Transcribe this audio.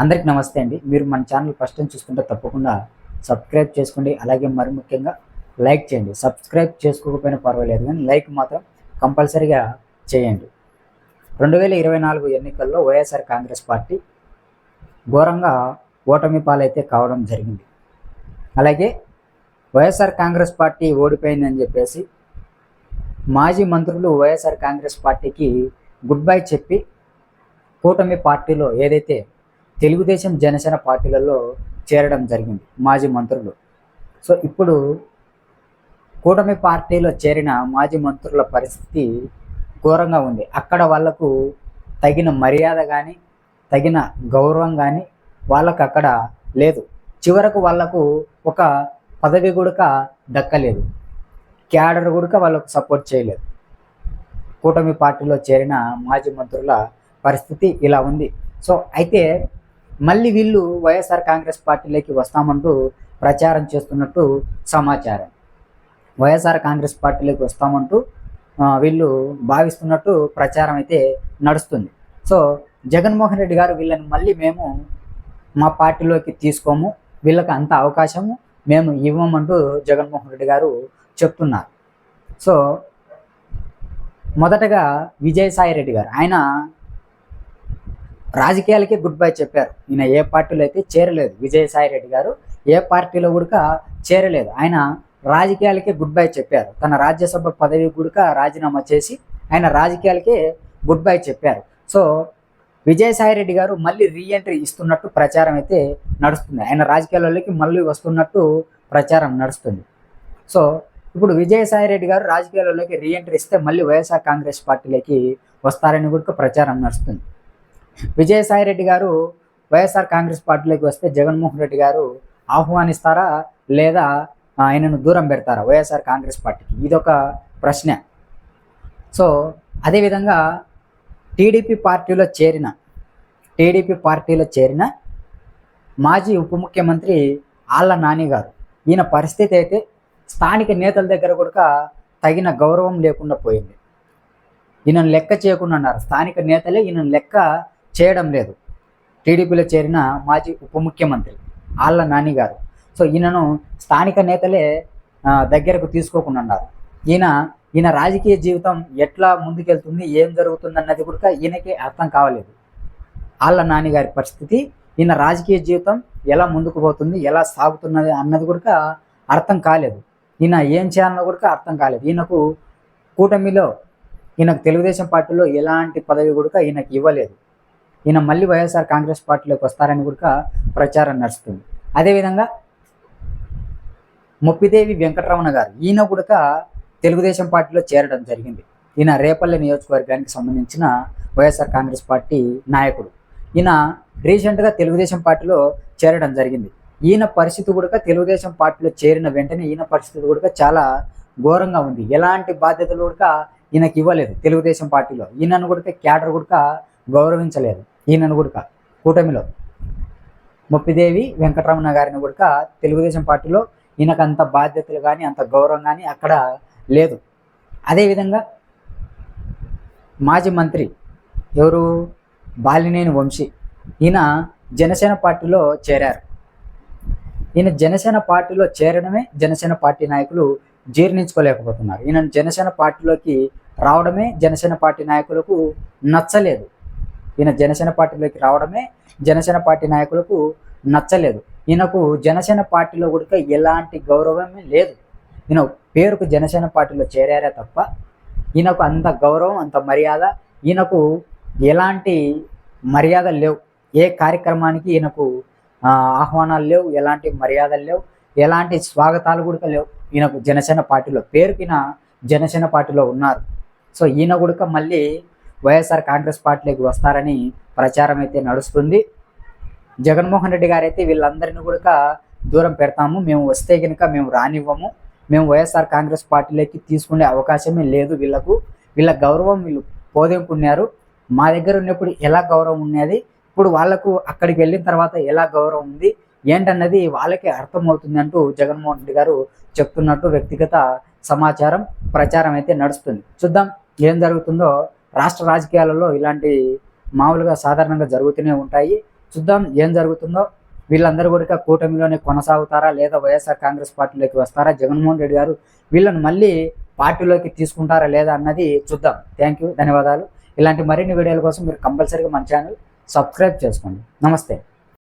అందరికి నమస్తే అండి. మీరు మన ఛానల్ ఫస్ట్ టైం చూస్తుంటే తప్పకుండా సబ్స్క్రైబ్ చేసుకోండి. అలాగే మరి ముఖ్యంగా లైక్ చేయండి. సబ్స్క్రైబ్ చేసుకోకపోయినా పర్వాలేదు కానీ లైక్ మాత్రం కంపల్సరీగా చేయండి. రెండు వేల ఇరవై నాలుగు ఎన్నికల్లో వైఎస్ఆర్ కాంగ్రెస్ పార్టీ ఘోరంగా ఓటమి పాలైతే కావడం జరిగింది. అలాగే వైఎస్ఆర్ కాంగ్రెస్ పార్టీ ఓడిపోయిందని చెప్పేసి మాజీ మంత్రులు వైఎస్ఆర్ కాంగ్రెస్ పార్టీకి గుడ్ బై చెప్పి కూటమి పార్టీలో ఏదైతే తెలుగుదేశం జనసేన పార్టీలలో చేరడం జరిగింది మాజీ మంత్రులు. సో ఇప్పుడు కూటమి పార్టీలో చేరిన మాజీ మంత్రుల పరిస్థితి ఘోరంగా ఉంది. అక్కడ వాళ్ళకు తగిన మర్యాద కానీ తగిన గౌరవం కానీ వాళ్ళకు అక్కడ లేదు. చివరకు వాళ్ళకు ఒక పదవి కూడా దక్కలేదు. క్యాడర్ కూడా వాళ్ళకు సపోర్ట్ చేయలేదు. కూటమి పార్టీలో చేరిన మాజీ మంత్రుల పరిస్థితి ఇలా ఉంది. సో అయితే మళ్ళీ వీళ్ళు వైఎస్ఆర్ కాంగ్రెస్ పార్టీలోకి వస్తామంటూ ప్రచారం చేస్తున్నట్టు సమాచారం. వైఎస్ఆర్ కాంగ్రెస్ పార్టీలోకి వస్తామంటూ వీళ్ళు భావిస్తున్నట్టు ప్రచారం అయితే నడుస్తుంది. సో జగన్మోహన్ రెడ్డి గారు వీళ్ళని మళ్ళీ మేము మా పార్టీలోకి తీసుకోము వీళ్ళకి అంత అవకాశము మేము ఇవ్వమంటూ జగన్మోహన్ రెడ్డి గారు చెప్తున్నారు. సో మొదటగా విజయసాయి రెడ్డి గారు ఆయన రాజకీయాలకే గుడ్ బై చెప్పారు. ఈయన ఏ పార్టీలో అయితే చేరలేదు. విజయసాయి రెడ్డి గారు ఏ పార్టీలో కూడా చేరలేదు. ఆయన రాజకీయాలకే గుడ్ బై చెప్పారు. తన రాజ్యసభ పదవి కూడా రాజీనామా చేసి ఆయన రాజకీయాలకే గుడ్ బై చెప్పారు. సో విజయసాయి రెడ్డి గారు మళ్ళీ రీఎంట్రీ ఇస్తున్నట్టు ప్రచారం అయితే నడుస్తుంది. ఆయన రాజకీయాలలోకి మళ్ళీ వస్తున్నట్టు ప్రచారం నడుస్తుంది. సో ఇప్పుడు విజయసాయి రెడ్డి గారు రాజకీయాలలోకి రీఎంట్రీ ఇస్తే మళ్ళీ వైఎస్ఆర్ కాంగ్రెస్ పార్టీలోకి వస్తారని కూడా ప్రచారం నడుస్తుంది. విజయసాయి రెడ్డి గారు వైఎస్ఆర్ కాంగ్రెస్ పార్టీలోకి వస్తే జగన్మోహన్ రెడ్డి గారు ఆహ్వానిస్తారా లేదా ఆయనను దూరం పెడతారా వైఎస్ఆర్ కాంగ్రెస్ పార్టీకి? ఇదొక ప్రశ్న. సో అదేవిధంగా టీడీపీ పార్టీలో చేరిన టీడీపీ పార్టీలో చేరిన మాజీ ఉప ముఖ్యమంత్రి ఆళ్ళ నాని గారు. ఈయన పరిస్థితి అయితే స్థానిక నేతల దగ్గర కూడా తగిన గౌరవం లేకుండా పోయింది. ఈయనను లెక్క చేయకుండా ఉన్నారు స్థానిక నేతలే ఈయనను లెక్క చేయడం లేదు. టీడీపీలో చేరిన మాజీ ఉప ముఖ్యమంత్రి ఆళ్ళ నాని గారు. సో ఈయనను స్థానిక నేతలే దగ్గరకు తీసుకోకుండా ఉన్నారు. ఈయన ఈయన రాజకీయ జీవితం ఎట్లా ముందుకెళ్తుంది ఏం జరుగుతుంది అన్నది కూడా ఈయనకే అర్థం కావలేదు. ఆళ్ళ నాని గారి పరిస్థితి ఈయన రాజకీయ జీవితం ఎలా ముందుకు పోతుంది ఎలా సాగుతున్నది అన్నది కూడా అర్థం కాలేదు. ఈయన ఏం చేయాలన్నా కూడా అర్థం కాలేదు. ఈయనకు కూటమిలో ఈయనకు తెలుగుదేశం పార్టీలో ఎలాంటి పదవి కూడా ఈయనకి ఇవ్వలేదు. ఈయన మళ్ళీ వైఎస్ఆర్ కాంగ్రెస్ పార్టీలోకి వస్తారని కూడా ప్రచారం నడుస్తుంది. అదేవిధంగా ముప్పిదేవి వెంకటరమణ గారు ఈయన కూడా తెలుగుదేశం పార్టీలో చేరడం జరిగింది. ఈయన రేపల్లె నియోజకవర్గానికి సంబంధించిన వైఎస్ఆర్ కాంగ్రెస్ పార్టీ నాయకుడు. ఈయన రీసెంట్గా తెలుగుదేశం పార్టీలో చేరడం జరిగింది. ఈయన పరిస్థితి కూడా తెలుగుదేశం పార్టీలో చేరిన వెంటనే ఈయన పరిస్థితి కూడా చాలా ఘోరంగా ఉంది. ఎలాంటి బాధ్యతలు కూడా ఈయనకి ఇవ్వలేదు తెలుగుదేశం పార్టీలో. ఈయనను కూడా క్యాడర్ కూడా గౌరవించలేదు. ఈయనను కూడా కూటమిలో. ముప్పిదేవి వెంకటరమణ గారిని కూడా తెలుగుదేశం పార్టీలో ఈయనకు అంత బాధ్యతలు కానీ అంత గౌరవం కానీ అక్కడ లేదు. అదేవిధంగా మాజీ మంత్రి ఎవరు? బాలినేని వంశీ. ఈయన జనసేన పార్టీలో చేరారు. ఈయన జనసేన పార్టీలో చేరడమే జనసేన పార్టీ నాయకులు జీర్ణించుకోలేకపోతున్నారు. ఈయన జనసేన పార్టీలోకి రావడమే జనసేన పార్టీ నాయకులకు నచ్చలేదు. ఈయన జనసేన పార్టీలోకి రావడమే జనసేన పార్టీ నాయకులకు నచ్చలేదు. ఈయనకు జనసేన పార్టీలో కూడా ఎలాంటి గౌరవమే లేదు. ఈయన పేరుకు జనసేన పార్టీలో చేరారే తప్ప ఈయనకు అంత గౌరవం అంత మర్యాద ఈయనకు ఎలాంటి మర్యాదలు లేవు. ఏ కార్యక్రమానికి ఈయనకు ఆహ్వానాలు లేవు ఎలాంటి మర్యాదలు లేవు ఎలాంటి స్వాగతాలు కూడా లేవు. ఈయనకు జనసేన పార్టీలో పేరుకిన జనసేన పార్టీలో ఉన్నారు. సో ఈయన కూడా మళ్ళీ వైఎస్ఆర్ కాంగ్రెస్ పార్టీలోకి వస్తారని ప్రచారం అయితే నడుస్తుంది. జగన్మోహన్ రెడ్డి గారు అయితే వీళ్ళందరినీ కూడా దూరం పెడతాము. మేము వస్తే కనుక మేము రానివ్వము. మేము వైఎస్ఆర్ కాంగ్రెస్ పార్టీలోకి తీసుకునే అవకాశమే లేదు వీళ్ళకు. వీళ్ళ గౌరవం వీళ్ళు పోదెంపున్నారు. మా దగ్గర ఉన్నప్పుడు ఎలా గౌరవం ఉన్నది ఇప్పుడు వాళ్ళకు అక్కడికి వెళ్ళిన తర్వాత ఎలా గౌరవం ఉంది? ఏంటన్నది వాళ్ళకే అర్థమవుతుంది అంటూ జగన్మోహన్ రెడ్డి గారు చెప్తున్నట్టు వ్యక్తిగత సమాచారం ప్రచారం అయితే నడుస్తుంది. చూద్దాం ఏం జరుగుతుందో రాష్ట్ర రాజకీయాలలో ఇలాంటి మామూలుగా సాధారణంగా జరుగుతూనే ఉంటాయి. చూద్దాం ఏం జరుగుతుందో. వీళ్ళందరూ కూడా కూటమిలోనే కొనసాగుతారా లేదా వైఎస్ఆర్ కాంగ్రెస్ పార్టీలోకి వస్తారా? జగన్మోహన్ రెడ్డి గారు వీళ్ళని మళ్ళీ పార్టీలోకి తీసుకుంటారా లేదా అన్నది చూద్దాం. థ్యాంక్ యూ ధన్యవాదాలు. ఇలాంటి మరిన్ని వీడియోల కోసం మీరు కంపల్సరీగా మన ఛానల్ సబ్స్క్రైబ్ చేసుకోండి. నమస్తే.